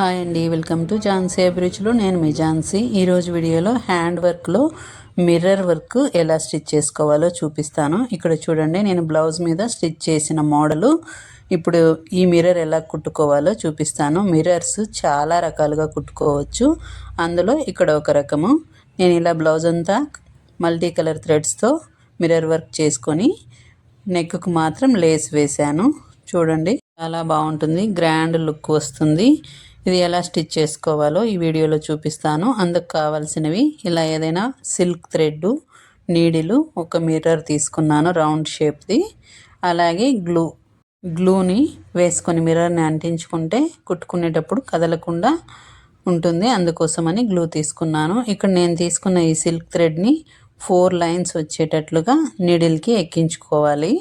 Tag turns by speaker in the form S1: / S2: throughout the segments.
S1: Hi అండి welcome to Jhansi అభిరుచులు. నేను మీ ఝాన్సీ. ఈరోజు వీడియోలో హ్యాండ్ వర్క్లో మిర్రర్ వర్క్ ఎలా స్టిచ్ చేసుకోవాలో చూపిస్తాను. ఇక్కడ చూడండి నేను బ్లౌజ్ మీద స్టిచ్ చేసిన మోడలు. ఇప్పుడు ఈ మిర్రర్ ఎలా కుట్టుకోవాలో చూపిస్తాను. మిర్రర్స్ చాలా రకాలుగా కుట్టుకోవచ్చు. అందులో ఇక్కడ ఒక రకము. నేను ఇలా బ్లౌజ్ అంతా మల్టీ కలర్ థ్రెడ్స్తో మిర్రర్ వర్క్ చేసుకొని నెక్కు మాత్రం లేస్ వేశాను. చూడండి చాలా బాగుంటుంది. గ్రాండ్ లుక్ వస్తుంది. ఇది ఎలా స్టిచ్ చేసుకోవాలో ఈ వీడియోలో చూపిస్తాను. అందుకు కావాల్సినవి ఇలా ఏదైనా సిల్క్ థ్రెడ్ నీడిలు ఒక మిర్రర్ తీసుకున్నాను రౌండ్ షేప్ది. అలాగే గ్లూ గ్లూని వేసుకొని మిర్రర్ని అంటించుకుంటే కుట్టుకునేటప్పుడు కదలకుండా ఉంటుంది. అందుకోసమని గ్లూ తీసుకున్నాను. ఇక్కడ నేను తీసుకున్న ఈ సిల్క్ థ్రెడ్ని ఫోర్ లైన్స్ వచ్చేటట్లుగా నీడిల్కి ఎక్కించుకోవాలి.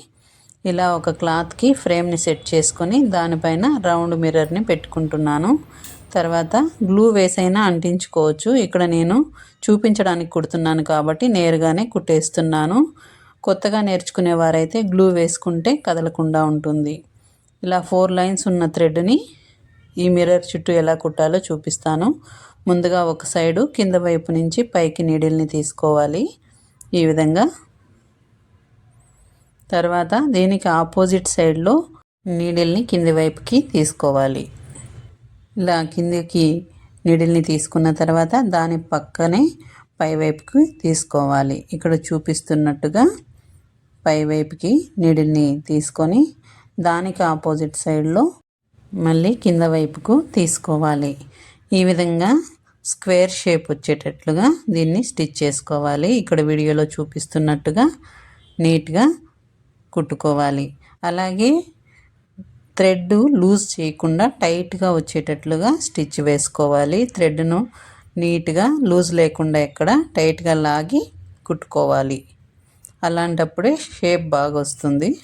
S1: ఇలా ఒక క్లాత్కి ఫ్రేమ్ని సెట్ చేసుకొని దానిపైన రౌండ్ మిర్రర్ని పెట్టుకుంటున్నాను. తర్వాత గ్లూ వేసైనా అంటించుకోవచ్చు. ఇక్కడ నేను చూపించడానికి కుడుతున్నాను కాబట్టి నేరుగానే కుట్టేస్తున్నాను. కొత్తగా నేర్చుకునేవారైతే గ్లూ వేసుకుంటే కదలకుండా ఉంటుంది. ఇలా ఫోర్ లైన్స్ ఉన్న థ్రెడ్ని ఈ మిర్రర్ చుట్టూ ఎలా కుట్టాలో చూపిస్తాను. ముందుగా ఒక సైడు కింద వైపు నుంచి పైకి నీడిల్ని తీసుకోవాలి. ఈ విధంగా తర్వాత దీనికి ఆపోజిట్ సైడ్లో నీడిల్ని కింది వైపుకి తీసుకోవాలి. ఇలా కిందికి నీడిల్ని తీసుకున్న తర్వాత దాని పక్కనే పై వైపుకి తీసుకోవాలి. ఇక్కడ చూపిస్తున్నట్టుగా పై వైపుకి నీడిల్ని తీసుకొని దానికి ఆపోజిట్ సైడ్లో మళ్ళీ కింద వైపుకు తీసుకోవాలి. ఈ విధంగా స్క్వేర్ షేప్ వచ్చేటట్లుగా దీన్ని స్టిచ్ చేసుకోవాలి. ఇక్కడ వీడియోలో చూపిస్తున్నట్టుగా నీట్గా కుట్టుకోవాలి. అలాగే థ్రెడ్ లూజ్ చేయకుండా టైట్గా వచ్చేటట్లుగా స్టిచ్ వేసుకోవాలి. థ్రెడ్ను నీట్గా లూజ్ లేకుండా ఎక్కడ టైట్గా లాగి కుట్టుకోవాలి. అలాంటప్పుడే షేప్ బాగా వస్తుంది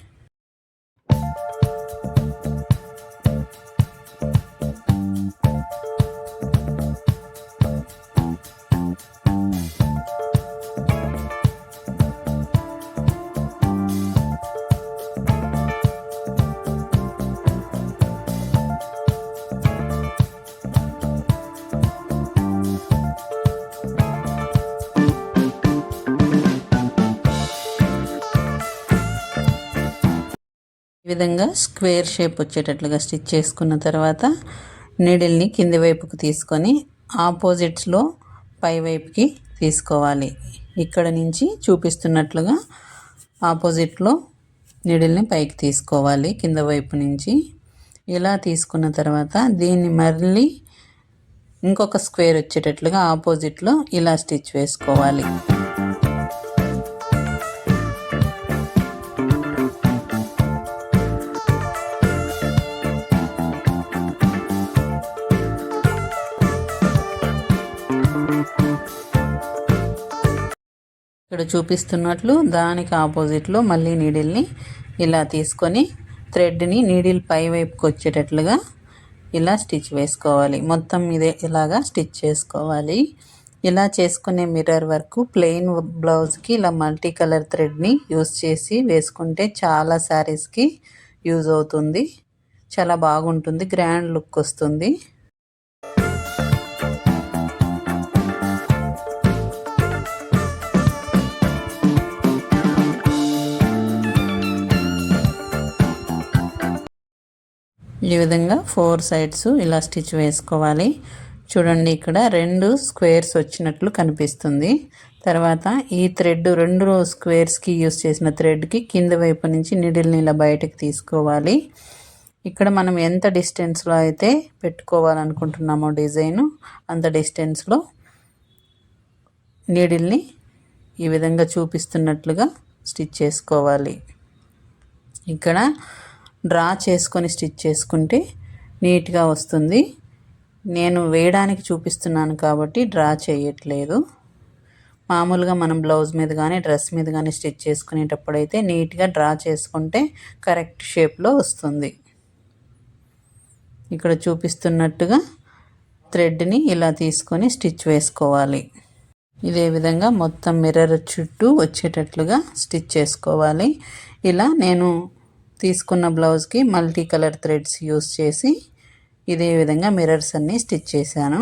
S1: ఈ విధంగా స్క్వేర్ షేప్ వచ్చేటట్లుగా స్టిచ్ చేసుకున్న తర్వాత నీడిల్ని కింది వైపుకు తీసుకొని ఆపోజిట్స్లో పై వైపుకి తీసుకోవాలి. ఇక్కడ నుంచి చూపిస్తున్నట్లుగా ఆపోజిట్లో నీడిల్ని పైకి తీసుకోవాలి కింద వైపు నుంచి. ఇలా తీసుకున్న తర్వాత దీన్ని మళ్ళీ ఇంకొక స్క్వేర్ వచ్చేటట్లుగా ఆపోజిట్లో ఇలా స్టిచ్ వేసుకోవాలి. ఇక్కడ చూపిస్తున్నట్లు దానికి ఆపోజిట్లో మళ్ళీ నీడిల్ని ఇలా తీసుకొని థ్రెడ్ని నీడిల్ పై వైపుకి వచ్చేటట్లుగా ఇలా స్టిచ్ వేసుకోవాలి. మొత్తం ఇదే ఇలాగా స్టిచ్ చేసుకోవాలి. ఇలా చేసుకునే మిర్రర్ వర్క్ ప్లెయిన్ బ్లౌజ్కి ఇలా మల్టీ కలర్ థ్రెడ్ని యూస్ చేసి వేసుకుంటే చాలా శారీస్కి యూజ్ అవుతుంది. చాలా బాగుంటుంది. గ్రాండ్ లుక్ వస్తుంది. ఈ విధంగా ఫోర్ సైడ్స్ ఇలా స్టిచ్ వేసుకోవాలి. చూడండి ఇక్కడ రెండు స్క్వేర్స్ వచ్చినట్లు కనిపిస్తుంది. తర్వాత ఈ థ్రెడ్ రెండు స్క్వేర్స్కి యూస్ చేసిన థ్రెడ్కి కింద వైపు నుంచి నిడిల్ని ఇలా బయటకు తీసుకోవాలి. ఇక్కడ మనం ఎంత డిస్టెన్స్లో అయితే పెట్టుకోవాలనుకుంటున్నామో డిజైన్ అంత డిస్టెన్స్లో నీడిల్ని ఈ విధంగా చూపిస్తున్నట్లుగా స్టిచ్ చేసుకోవాలి. ఇక్కడ డ్రా చేసుకొని స్టిచ్ చేసుకుంటే నీట్గా వస్తుంది. నేను వేయడానికి చూపిస్తున్నాను కాబట్టి డ్రా చేయట్లేదు. మామూలుగా మనం బ్లౌజ్ మీద కానీ డ్రెస్ మీద కానీ స్టిచ్ చేసుకునేటప్పుడు అయితే నీట్గా డ్రా చేసుకుంటే కరెక్ట్ షేప్లో వస్తుంది. ఇక్కడ చూపిస్తున్నట్టుగా థ్రెడ్ని ఇలా తీసుకొని స్టిచ్ వేసుకోవాలి. ఇదే విధంగా మొత్తం మిర్రర్ చుట్టూ వచ్చేటట్లుగా స్టిచ్ చేసుకోవాలి. ఇలా నేను తీసుకున్న బ్లౌజ్కి మల్టీ కలర్ థ్రెడ్స్ యూస్ చేసి ఇదే విధంగా మిర్రర్స్ అన్నీ స్టిచ్ చేశాను.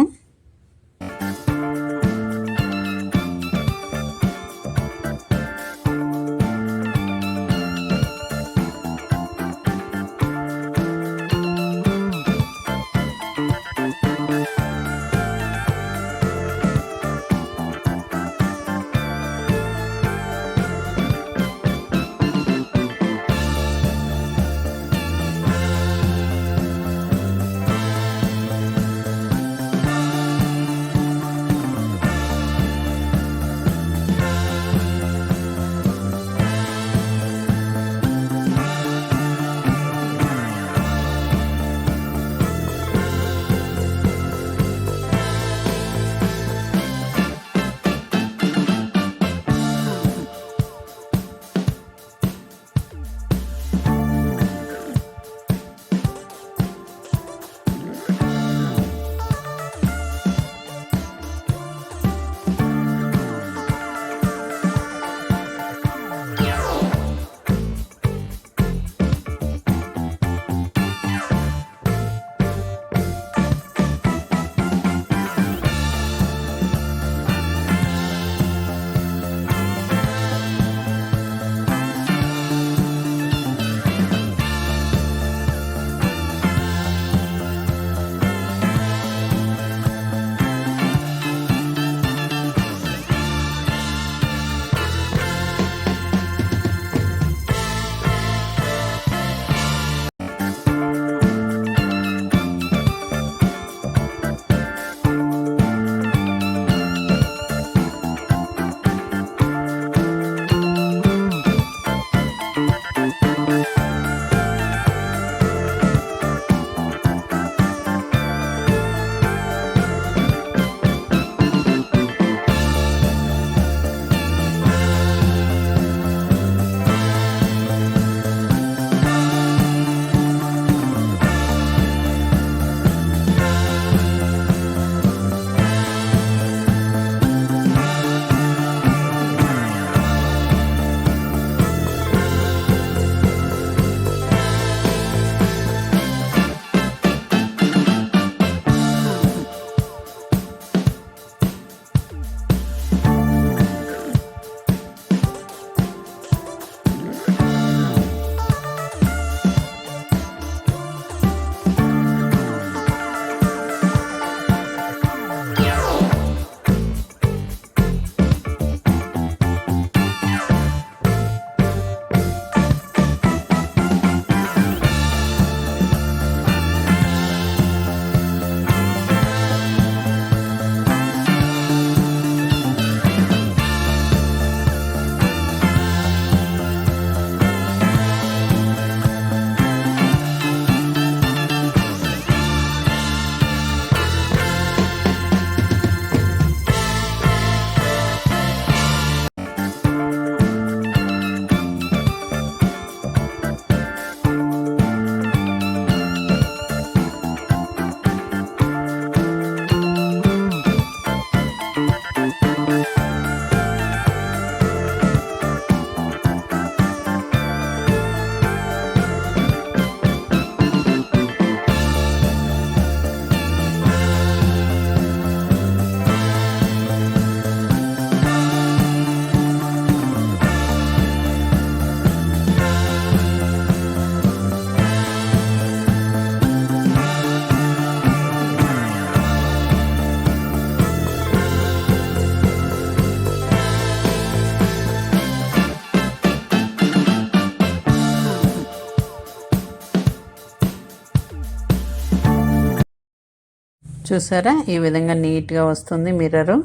S1: చూసారా? ఈ విధంగా నీట్గా వస్తుంది మిర్రరు.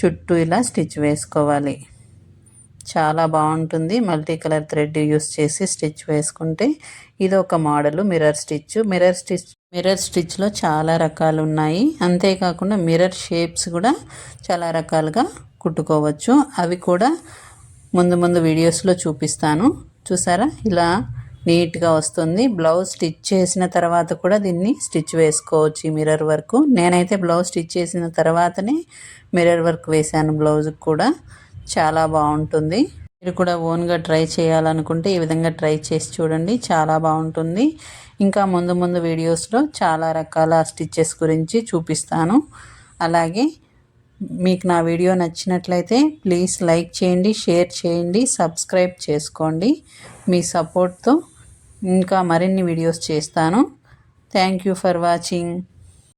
S1: చుట్టూ ఇలా స్టిచ్ వేసుకోవాలి. చాలా బాగుంటుంది. మల్టీ కలర్ థ్రెడ్ యూస్ చేసి స్టిచ్ వేసుకుంటే ఇది ఒక model mirror stitch. Mirror stitch mirror స్టిచ్లో చాలా రకాలు ఉన్నాయి. అంతేకాకుండా మిర్రర్ షేప్స్ కూడా చాలా రకాలుగా కుట్టుకోవచ్చు. అవి కూడా ముందు ముందు వీడియోస్లో చూపిస్తాను. చూసారా? ఇలా నీట్గా వస్తుంది. బ్లౌజ్ స్టిచ్ చేసిన తర్వాత కూడా దీన్ని స్టిచ్ వేసుకోవచ్చు ఈ మిర్రర్ వర్క్. నేనైతే బ్లౌజ్ స్టిచ్ చేసిన తర్వాతనే మిర్రర్ వర్క్ వేశాను. బ్లౌజ్కి కూడా చాలా బాగుంటుంది. మీరు కూడా ఓన్గా ట్రై చేయాలనుకుంటే ఈ విధంగా ట్రై చేసి చూడండి. చాలా బాగుంటుంది. ఇంకా ముందు ముందు వీడియోస్లో చాలా రకాల స్టిచ్చెస్ గురించి చూపిస్తాను. అలాగే మీకు నా వీడియో నచ్చినట్లయితే ప్లీజ్ లైక్ చేయండి షేర్ చేయండి సబ్స్క్రైబ్ చేసుకోండి. మీ సపోర్ట్తో ఇంకా మరిన్ని వీడియోస్ చేస్తాను. Thank you for watching